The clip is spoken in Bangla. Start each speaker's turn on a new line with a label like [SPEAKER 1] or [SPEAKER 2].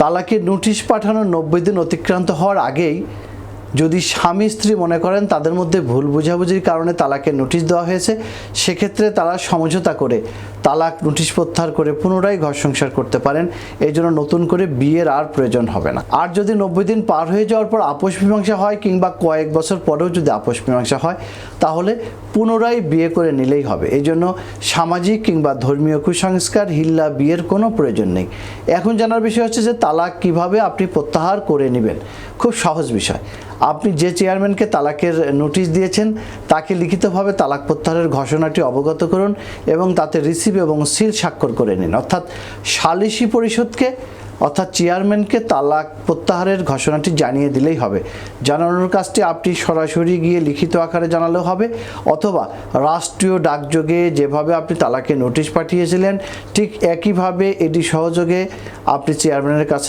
[SPEAKER 1] তালাকের নোটিশ পাঠানোর নব্বই দিন অতিক্রান্ত হওয়ার আগেই যদি স্বামী স্ত্রী মনে করেন তাদের মধ্যে ভুল বোঝাবুঝির কারণে তালাকের নোটিশ দেওয়া হয়েছে, সেক্ষেত্রে তারা সমঝোতা করে তালাক, নোটিশ প্রত্যাহার করে পুনরায় ঘর সংসার করতে পারেন। এই জন্য নতুন করে বিয়ের আর প্রয়োজন হবে না। আর যদি নব্বই দিন পার হয়ে যাওয়ার পর আপোষ মীমাংসা হয় কিংবা কয়েক বছর পরেও যদি আপোষ মীমাংসা হয়, তাহলে পুনরায় বিয়ে করে নিলেই হবে। এই জন্য সামাজিক কিংবা ধর্মীয় কুসংস্কার, হিল্লা, বিয়ের কোনো প্রয়োজন নেই। এখন জানার বিষয় হচ্ছে যে তালাক কীভাবে আপনি প্রত্যাহার করে নেবেন? খুব সহজ বিষয়। আপনি যে চেয়ারম্যানকে তালাকের নোটিশ দিয়েছেন, তাকে লিখিতভাবে তালাক প্রত্যাহারের ঘোষণাটি অবগত করুন এবং তাতে রিসিভ এবং সিল স্বাক্ষর করে নিন। অর্থাৎ সালিসি পরিষদকে, অর্থাৎ চেয়ারম্যানকে তালাক প্রত্যাহারের ঘোষণাটি জানিয়ে দিলেই হবে। জানানোর কাজটি আপনি সরাসরি গিয়ে লিখিত আকারে জানালেও হবে, অথবা রাষ্ট্রীয় ডাকযোগে যেভাবে আপনি তালাকে নোটিশ পাঠিয়েছিলেন, ঠিক একইভাবে এটি সহযোগে আপনি চেয়ারম্যানের কাছে